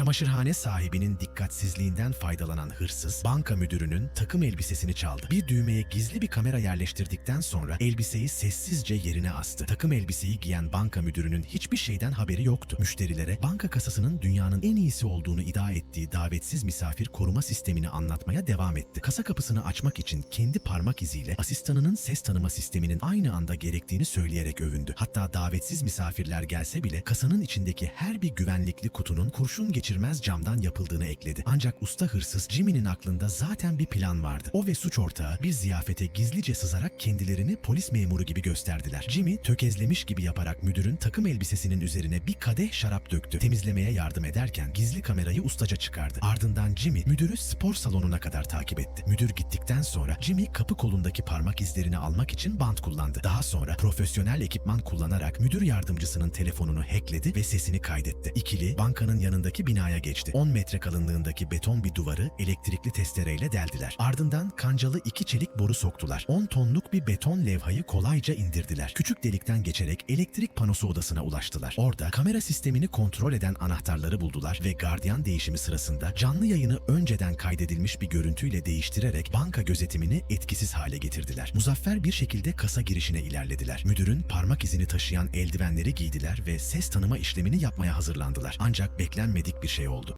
Çamaşırhane sahibinin dikkatsizliğinden faydalanan hırsız, banka müdürünün takım elbisesini çaldı. Bir düğmeye gizli bir kamera yerleştirdikten sonra elbiseyi sessizce yerine astı. Takım elbiseyi giyen banka müdürünün hiçbir şeyden haberi yoktu. Müşterilere banka kasasının dünyanın en iyisi olduğunu iddia ettiği davetsiz misafir koruma sistemini anlatmaya devam etti. Kasa kapısını açmak için kendi parmak iziyle asistanının ses tanıma sisteminin aynı anda gerektiğini söyleyerek övündü. Hatta davetsiz misafirler gelse bile kasanın içindeki her bir güvenlikli kutunun kurşun geçirmez camdan yapıldığını ekledi. Ancak usta hırsız Jimmy'nin aklında zaten bir plan vardı. O ve suç ortağı bir ziyafete gizlice sızarak kendilerini polis memuru gibi gösterdiler. Jimmy tökezlemiş gibi yaparak müdürün takım elbisesinin üzerine bir kadeh şarap döktü. Temizlemeye yardım ederken gizli kamerayı ustaca çıkardı. Ardından Jimmy müdürü spor salonuna kadar takip etti. Müdür gittikten sonra Jimmy kapı kolundaki parmak izlerini almak için bant kullandı. Daha sonra profesyonel ekipman kullanarak müdür yardımcısının telefonunu hackledi ve sesini kaydetti. İkili bankanın yanındaki binaya geçti. 10 metre kalınlığındaki beton bir duvarı elektrikli testereyle deldiler. Ardından kancalı iki çelik boru soktular. 10 tonluk bir beton levhayı kolayca indirdiler. Küçük delikten geçerek elektrik panosu odasına ulaştılar. Orada kamera sistemini kontrol eden anahtarları buldular ve gardiyan değişimi sırasında canlı yayını önceden kaydedilmiş bir görüntüyle değiştirerek banka gözetimini etkisiz hale getirdiler. Muzaffer bir şekilde kasa girişine ilerlediler. Müdürün parmak izini taşıyan eldivenleri giydiler ve ses tanıma işlemini yapmaya hazırlandılar. Ancak beklenmedik bir şey oldu.